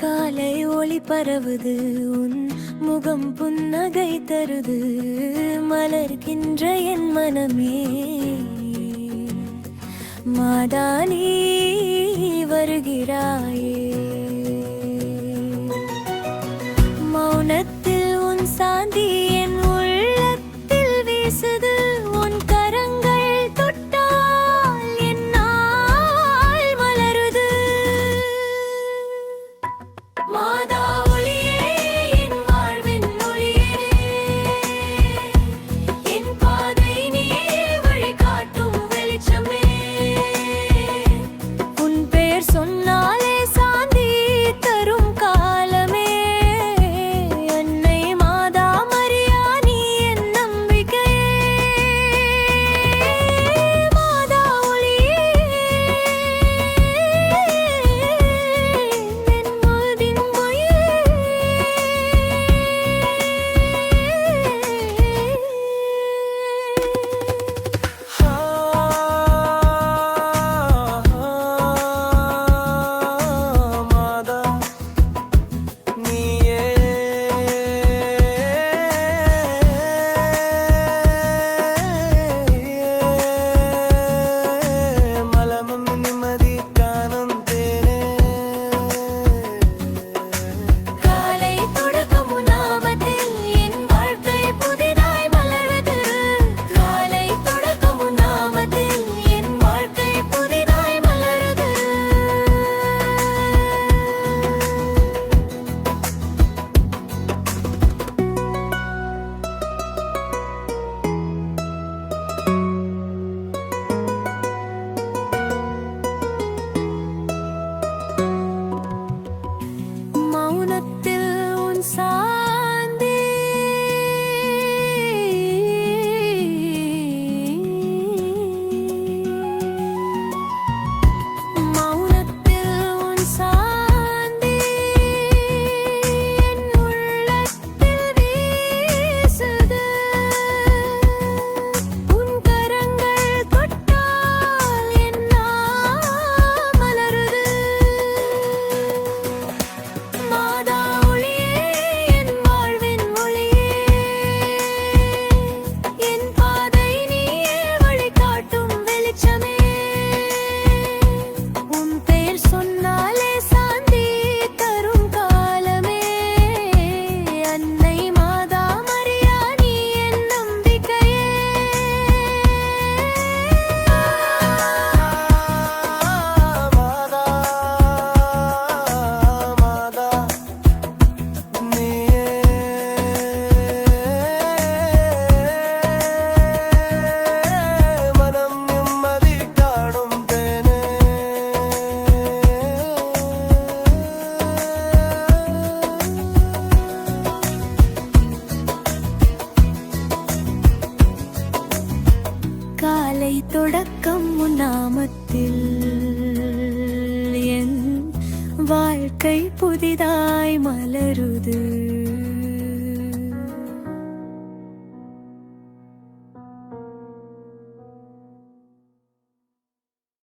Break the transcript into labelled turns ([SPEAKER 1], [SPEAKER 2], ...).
[SPEAKER 1] காலை ஒளி பரவுது உன் முகம் புன்னகை தருது மலர்கின்ற என் மனமே. மாதானி வருகிறாயே. மௌனத் தொடக்கம் உன்னாமத்தில் என் வாழ்க்கை புதிதாய் மலருது.